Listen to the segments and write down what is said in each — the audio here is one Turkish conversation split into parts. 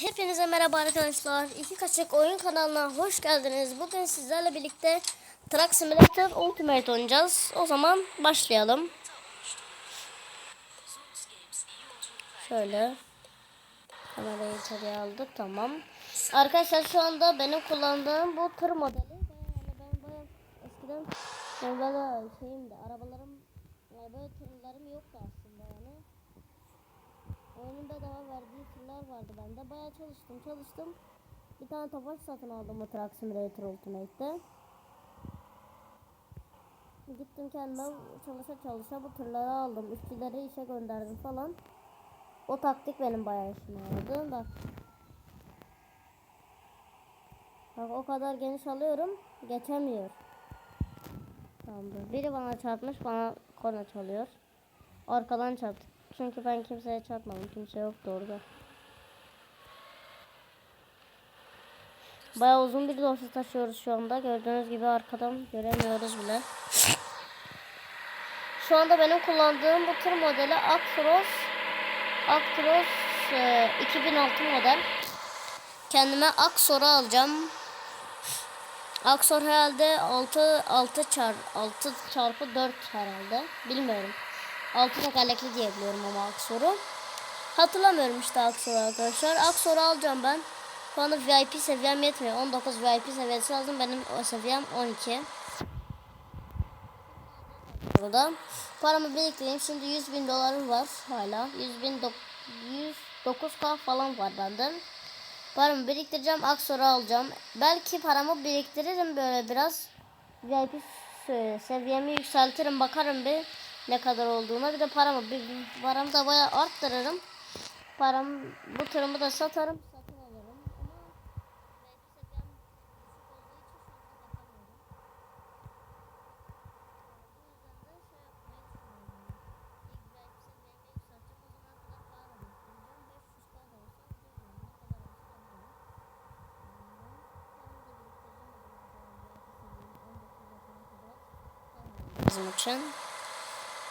Hepinize merhaba arkadaşlar. İki Kaçak Oyun kanalına hoş geldiniz. Bugün sizlerle birlikte Truck Simulator Ultimate oynayacağız. O zaman başlayalım. Şöyle. Kamerayı içeriye aldık. Tamam. Arkadaşlar şu anda benim kullandığım bu tır modeli. Ben bayağı eskiden ben böyle şeyim de arabalarım böyle tırlarım yoktu aslında. Oyunun bedava verdiği tırlar vardı bende. Bayağı çalıştım çalıştım. Bir tane tofaş satın aldım bu Truck Simulator Ultimate'de. Gittim kendime çalışa çalışa bu tırları aldım. İşçileri işe gönderdim falan. O taktik benim bayağı işime yaradı. Bak. Bak o kadar geniş alıyorum. Geçemiyor. Tamamdır. Biri bana çarpmış bana korna çalıyor. Arkadan çarptı. Çünkü ben kimseye çarpmadım. Kimse yoktu orada. Bayağı uzun bir dosya taşıyoruz şu anda. Gördüğünüz gibi arkadan göremiyoruz bile. Şu anda benim kullandığım bu tır modeli Actros Actros e, 2006 model. Kendime Axor'u alacağım. Axor herhalde 6 6 çar 6 çarpı 4 herhalde. Bilmiyorum. 6 tekerlekli diye biliyorum ama Aksor'u. Hatırlamıyorum işte Aksor'u arkadaşlar. Aksor'u alacağım ben. Şu anda VIP seviyem yetmiyor. 19 VIP seviyesi lazım. Benim o seviyem 12. Burada. Paramı biriktireyim. Şimdi 100 bin dolarım var hala. 100 bin 109k falan var benden. Paramı biriktireceğim. Aksor'u alacağım. Belki paramı biriktiririm böyle biraz. VIP seviyemi yükseltirim. Bakarım bir ne kadar olduğuna. Bir de paramı bir paramı da bayağı arttırırım. Param bu tırımı da satarım. Satın alırım.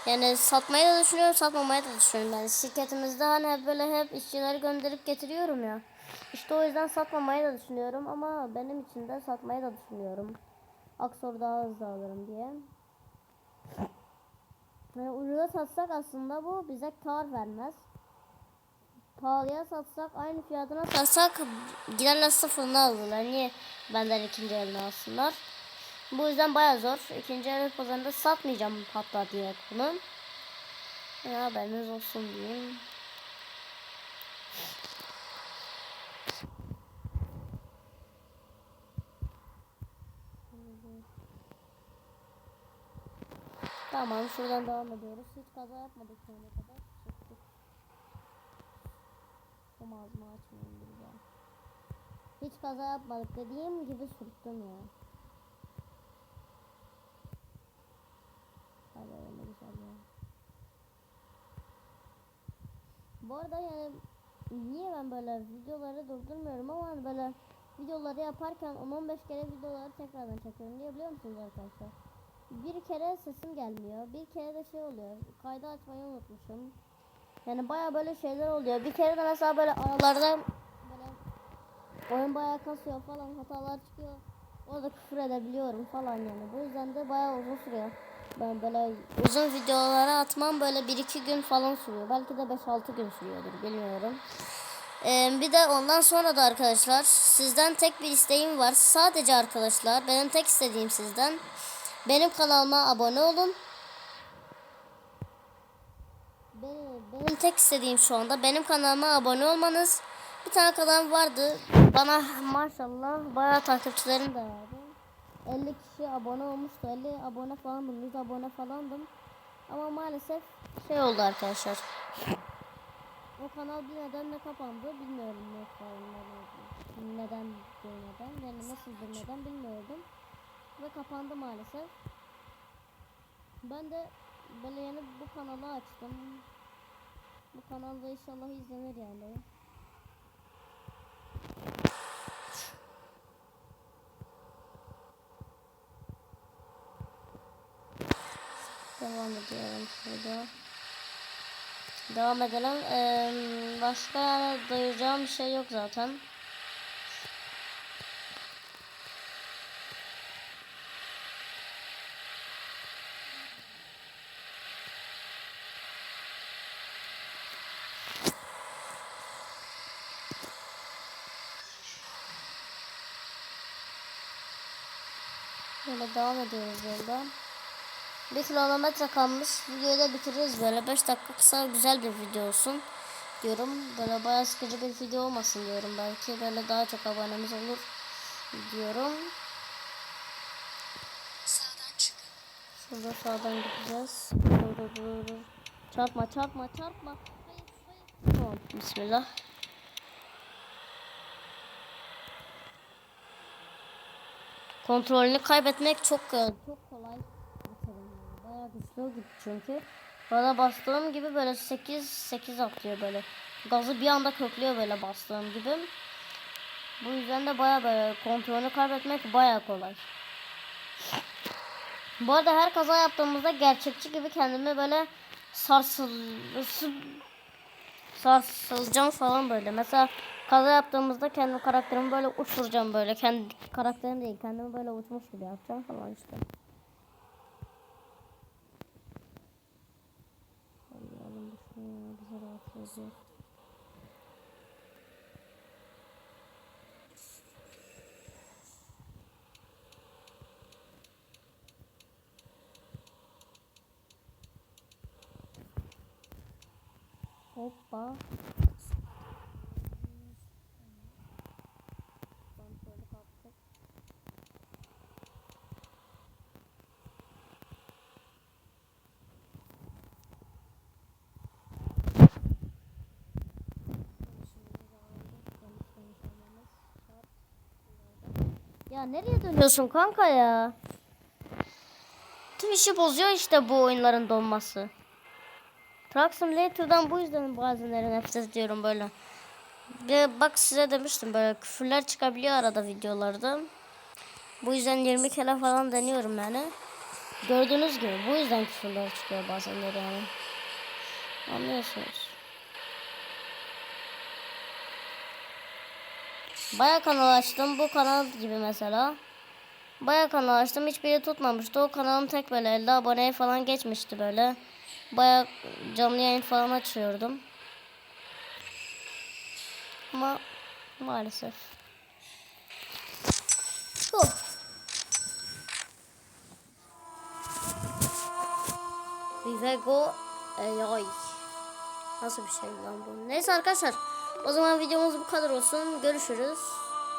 Yani satmayı da düşünüyorum, satmamayı da düşünüyorum. Yani şirketimizde hani hep böyle hep işçileri gönderip getiriyorum ya. İşte o yüzden satmamayı da düşünüyorum ama benim için de satmayı da düşünüyorum. Aksor daha hızlı alırım diye. Yani ucuza satsak aslında bu bize kar vermez. Pahalıya satsak aynı fiyatına satsak giderler sıfırını alırlar. Niye benden ikinci elini alsınlar? Bu yüzden baya zor. İkinci el pazarında satmayacağım hatta diye bunu. Ya haberiniz olsun diyeyim. Tamam şuradan devam ediyoruz. Hiç kaza yapmadık şu ana kadar. Çıktık. Ağzımı açmayayım bir. Hiç kaza yapmadık dediğim gibi sürttüm ya. Hadi öyle güzel ya. Bu arada yani niye ben böyle videoları durdurmuyorum ama hani böyle videoları yaparken 10-15 kere videoları tekrardan çekiyorum diye biliyor musunuz arkadaşlar? Bir kere sesim gelmiyor. Bir kere de şey oluyor. Kaydı açmayı unutmuşum. Yani baya böyle şeyler oluyor. Bir kere de mesela böyle aralarda böyle oyun baya kasıyor falan hatalar çıkıyor. Orada küfür edebiliyorum falan yani. Bu yüzden de baya uzun sürüyor. Ben böyle uzun videolara atmam böyle 1-2 gün falan sürüyor. Belki de 5-6 gün sürüyordur bilmiyorum. Ee, bir de ondan sonra da arkadaşlar sizden tek bir isteğim var. Sadece arkadaşlar benim tek istediğim sizden benim kanalıma abone olun. Benim, benim tek istediğim şu anda benim kanalıma abone olmanız. Bir tane kanalım vardı. Bana maşallah bayağı takipçilerim de vardı. 50 kişi abone olmuştu. 50 abone falandım. 100 abone falandım. Ama maalesef şey oldu arkadaşlar. O kanal bir nedenle kapandı. Bilmiyorum ne neden neden neden yani nasıl bir neden bilmiyordum. Ve kapandı maalesef. Ben de böyle yeni bu kanalı açtım. Bu kanalda inşallah izlenir yani. devam ediyorum şurada. Devam edelim. Ee, başka yani dayayacağım bir şey yok zaten. Böyle devam ediyoruz yoldan. 1 kilometre kalmış. Videoyu da bitiririz böyle. 5 dakika kısa güzel bir video olsun diyorum. Böyle bayağı sıkıcı bir video olmasın diyorum. Belki böyle daha çok abonemiz olur diyorum. Şurada sağdan gideceğiz. Dur dur dur. Çarpma çarpma çarpma. Hayır, hayır. Tamam bismillah. Kontrolünü kaybetmek çok kolay. Çok kolay güçlü gitti çünkü. Bana bastığım gibi böyle 8 8 atlıyor böyle. Gazı bir anda köklüyor böyle bastığım gibi. Bu yüzden de bayağı böyle kontrolünü kaybetmek bayağı kolay. Bu arada her kaza yaptığımızda gerçekçi gibi kendimi böyle sarsıl sarsılacağım falan böyle. Mesela kaza yaptığımızda kendi karakterimi böyle uçuracağım böyle. Kendi karakterim değil kendimi böyle uçmuş gibi yapacağım falan işte. Allah'ım düşünüyorum bize rahatsız Ya nereye dönüyorsun kanka ya? Tüm işi bozuyor işte bu oyunların donması. Truck Simulator'dan bu yüzden bazenleri nefret ediyorum böyle. Bir bak size demiştim böyle küfürler çıkabiliyor arada videolarda. Bu yüzden 20 kere falan deniyorum yani. Gördüğünüz gibi bu yüzden küfürler çıkıyor bazenleri yani. Anlıyorsunuz. Baya kanal açtım. Bu kanal gibi mesela. Baya kanal açtım. Hiçbiri tutmamıştı. O kanalım tek böyle 50 aboneye falan geçmişti böyle. Baya canlı yayın falan açıyordum. Ama maalesef. Huh. Vivego AI. Nasıl bir şey lan bu? Neyse arkadaşlar. O zaman videomuz bu kadar olsun. Görüşürüz.